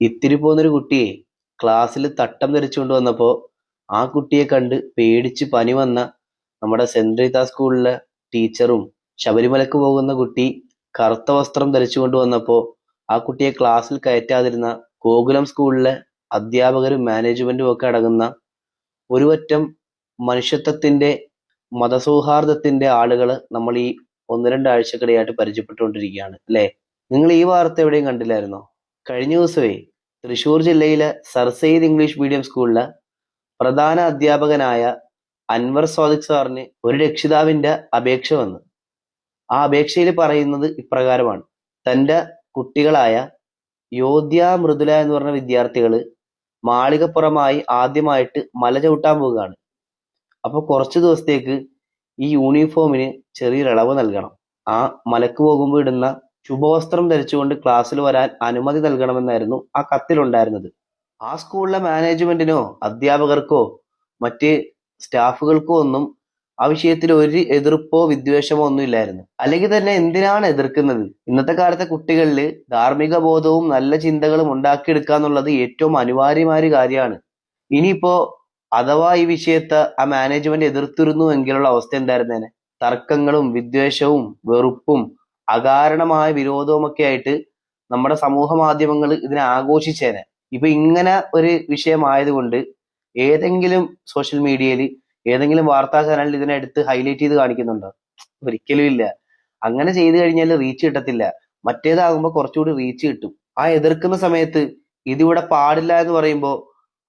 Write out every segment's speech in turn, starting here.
ഇത്തിരി പോകുന്നൊരു കുട്ടിയെ ക്ലാസ്സിൽ തട്ടം ധരിച്ചുകൊണ്ട് വന്നപ്പോൾ ആ കുട്ടിയെ കണ്ട് പേടിച്ച് പനി വന്ന നമ്മുടെ സെന്റ് റീത്ത സ്കൂളിലെ ടീച്ചറും ശബരിമലക്ക് പോകുന്ന കുട്ടി കറുത്ത വസ്ത്രം ധരിച്ചുകൊണ്ട് വന്നപ്പോൾ ആ കുട്ടിയെ ക്ലാസ്സിൽ കയറ്റാതിരുന്ന ഗോകുലം സ്കൂളിലെ അധ്യാപകരും മാനേജ്മെന്റും ഒക്കെ അടങ്ങുന്ന ഒരു പറ്റം മനുഷ്യത്വത്തിന്റെ മതസൗഹാർദ്ദത്തിന്റെ ആളുകൾ നമ്മൾ ഈ ഒന്ന് രണ്ടാഴ്ചക്കിടെയായിട്ട് പരിചയപ്പെട്ടുകൊണ്ടിരിക്കുകയാണ് അല്ലേ? നിങ്ങൾ ഈ വാർത്ത എവിടെയും കണ്ടില്ലായിരുന്നോ? കഴിഞ്ഞ ദിവസമേ തൃശൂർ ജില്ലയിലെ സർ സെയ്ദ് ഇംഗ്ലീഷ് മീഡിയം സ്കൂളിലെ പ്രധാന അധ്യാപകനായ അൻവർ സ്വാദിഖ് സാറിന് ഒരു രക്ഷിതാവിന്റെ അപേക്ഷ വന്നു. ആ അപേക്ഷയിൽ പറയുന്നത് ഇപ്രകാരമാണ്. തന്റെ കുട്ടികളായ യോധ്യ മൃദുല എന്ന് പറഞ്ഞ വിദ്യാർത്ഥികൾ മാളികപ്പുറമായി ആദ്യമായിട്ട് മല ചവിട്ടാൻ പോവുകയാണ്. അപ്പോൾ കുറച്ച് ദിവസത്തേക്ക് ഈ യൂണിഫോമിന് ചെറിയൊരു ഇളവ് നൽകണം. ആ മലക്ക് പോകുമ്പോൾ ഇടുന്ന ശുഭവസ്ത്രം ധരിച്ചുകൊണ്ട് ക്ലാസ്സിൽ വരാൻ അനുമതി നൽകണമെന്നായിരുന്നു ആ കത്തിലുണ്ടായിരുന്നത്. ആ സ്കൂളിലെ മാനേജ്മെന്റിനോ അധ്യാപകർക്കോ മറ്റ് സ്റ്റാഫുകൾക്കോ ഒന്നും ആ വിഷയത്തിൽ ഒരു എതിർപ്പോ വിദ്വേഷമോ ഒന്നും ഇല്ലായിരുന്നു. അല്ലെങ്കിൽ തന്നെ എന്തിനാണ് എതിർക്കുന്നത്? ഇന്നത്തെ കാലത്തെ കുട്ടികളിൽ ധാർമ്മിക ബോധവും നല്ല ചിന്തകളും ഉണ്ടാക്കിയെടുക്കുക എന്നുള്ളത് ഏറ്റവും അനിവാര്യമായ കാര്യമാണ്. ഇനിയിപ്പോ അഥവാ ഈ വിഷയത്തെ ആ മാനേജ്മെന്റ് എതിർത്തിരുന്നു എങ്കിലുള്ള അവസ്ഥ എന്തായിരുന്നേനെ? തർക്കങ്ങളും വിദ്വേഷവും വെറുപ്പും അകാരണമായ വിരോധവും ഒക്കെ ആയിട്ട് നമ്മുടെ സമൂഹ മാധ്യമങ്ങൾ ഇതിനെ ആഘോഷിച്ചേനെ. ഇപ്പൊ ഇങ്ങനെ ഒരു വിഷയമായതുകൊണ്ട് ഏതെങ്കിലും സോഷ്യൽ മീഡിയയിൽ ഏതെങ്കിലും വാർത്താ ചാനലിൽ ഇതിനെ എടുത്ത് ഹൈലൈറ്റ് ചെയ്ത് കാണിക്കുന്നുണ്ടോ? ഒരിക്കലും ഇല്ല. അങ്ങനെ ചെയ്തു കഴിഞ്ഞാൽ റീച്ച് കിട്ടത്തില്ല. മറ്റേതാകുമ്പോൾ കുറച്ചുകൂടി റീച്ച് കിട്ടും. ആ എതിർക്കുന്ന സമയത്ത് ഇതിവിടെ പാടില്ല എന്ന് പറയുമ്പോൾ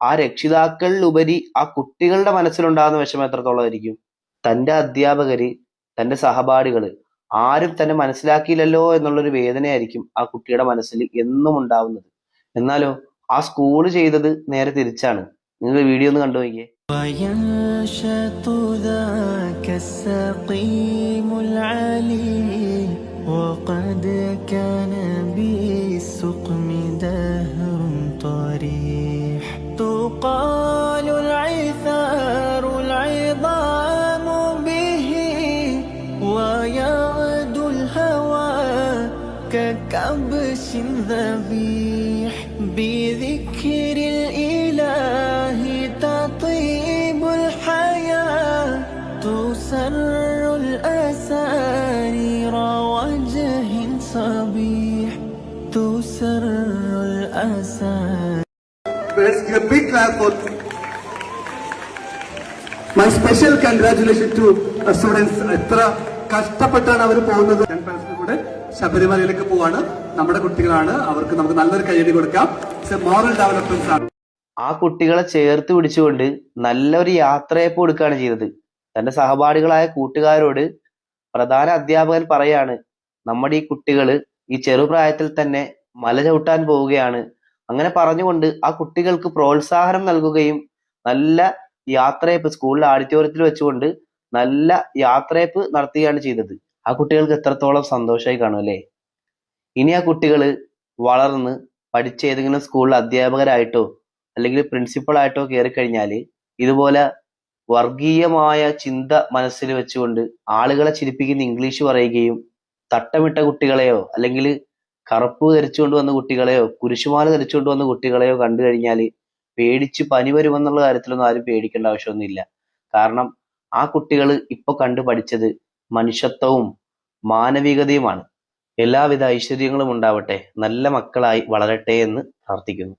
ആ രക്ഷിതാക്കളിലുപരി ആ കുട്ടികളുടെ മനസ്സിലുണ്ടാകുന്ന വിഷമം എത്രത്തോളം ആയിരിക്കും? തന്റെ അധ്യാപകര് തന്റെ സഹപാഠികൾ ആരും തന്നെ മനസ്സിലാക്കിയില്ലല്ലോ എന്നുള്ളൊരു വേദനയായിരിക്കും ആ കുട്ടിയുടെ മനസ്സിൽ എന്നും ഉണ്ടാവുന്നത് എന്നാലോ ആ സ്കൂള് ചെയ്തത് നേരെ തിരിച്ചാണ് നിങ്ങൾ വീഡിയോ ഒന്ന് കണ്ടു നോക്കിയേ وينشط ذاك السقيم العليل وقد كان بالسقم دهر طريح تقال العثار العظام به ويغدو الهوى ربك كبش ذبيح بذكر الإله تطيب الحياة تسر الأسارير وجه صبيح تسر الأسارير Let's give a big clap for my special congratulations to the students at Tra. കഷ്ടപ്പെട്ടാണ് അവർ പോകുന്നത്. കൂടെ ശബരിമലയിലേക്ക് പോവാണ്. നമ്മുടെ കുട്ടികളാണ്. അവർക്ക് നമുക്ക് നല്ലൊരു കയ്യടി കൊടുക്കാം. മോറൽ ഡെവലപ്മെന്റ് ആണ്. ആ കുട്ടികളെ ചേർത്ത് പിടിച്ചുകൊണ്ട് നല്ലൊരു യാത്രയപ്പ് കൊടുക്കുകയാണ് ചെയ്തത്. തന്റെ സഹപാഠികളായ കൂട്ടുകാരോട് പ്രധാന അധ്യാപകൻ പറയാണ് നമ്മുടെ ഈ കുട്ടികൾ ഈ ചെറുപ്രായത്തിൽ തന്നെ മല ചവിട്ടാൻ പോവുകയാണ്. അങ്ങനെ പറഞ്ഞുകൊണ്ട് ആ കുട്ടികൾക്ക് പ്രോത്സാഹനം നൽകുകയും നല്ല യാത്രയപ്പ് സ്കൂളിലെ ഓഡിറ്റോറിയത്തിൽ വെച്ചുകൊണ്ട് നല്ല യാത്രയപ്പ് നടത്തുകയാണ് ചെയ്തത്. ആ കുട്ടികൾക്ക് എത്രത്തോളം സന്തോഷമായി കാണും അല്ലേ? ഇനി ആ കുട്ടികൾ വളർന്ന് പഠിച്ച ഏതെങ്കിലും സ്കൂളിൽ അധ്യാപകരായിട്ടോ അല്ലെങ്കിൽ പ്രിൻസിപ്പൾ ആയിട്ടോ കയറി കഴിഞ്ഞാൽ ഇതുപോലെ വർഗീയമായ ചിന്ത മനസ്സിൽ വെച്ചുകൊണ്ട് ആളുകളെ ചിരിപ്പിക്കുന്ന ഇംഗ്ലീഷ് പറയുകയും തട്ടമിട്ട കുട്ടികളെയോ അല്ലെങ്കിൽ കറുപ്പ് ധരിച്ചുകൊണ്ട് വന്ന കുട്ടികളെയോ കുരിശുമാല ധരിച്ചുകൊണ്ട് വന്ന കുട്ടികളെയോ കണ്ടു കഴിഞ്ഞാൽ പേടിച്ച് പനി വരുമെന്നുള്ള കാര്യത്തിലൊന്നും ആരും പേടിക്കേണ്ട ആവശ്യമൊന്നുമില്ല. കാരണം ആ കുട്ടികൾ ഇപ്പൊ കണ്ടു പഠിച്ചത് മനുഷ്യത്വവും മാനവികതയുമാണ്. എല്ലാവിധ ഐശ്വര്യങ്ങളും ഉണ്ടാവട്ടെ. നല്ല മക്കളായി വളരട്ടെ എന്ന് പ്രാർത്ഥിക്കുന്നു.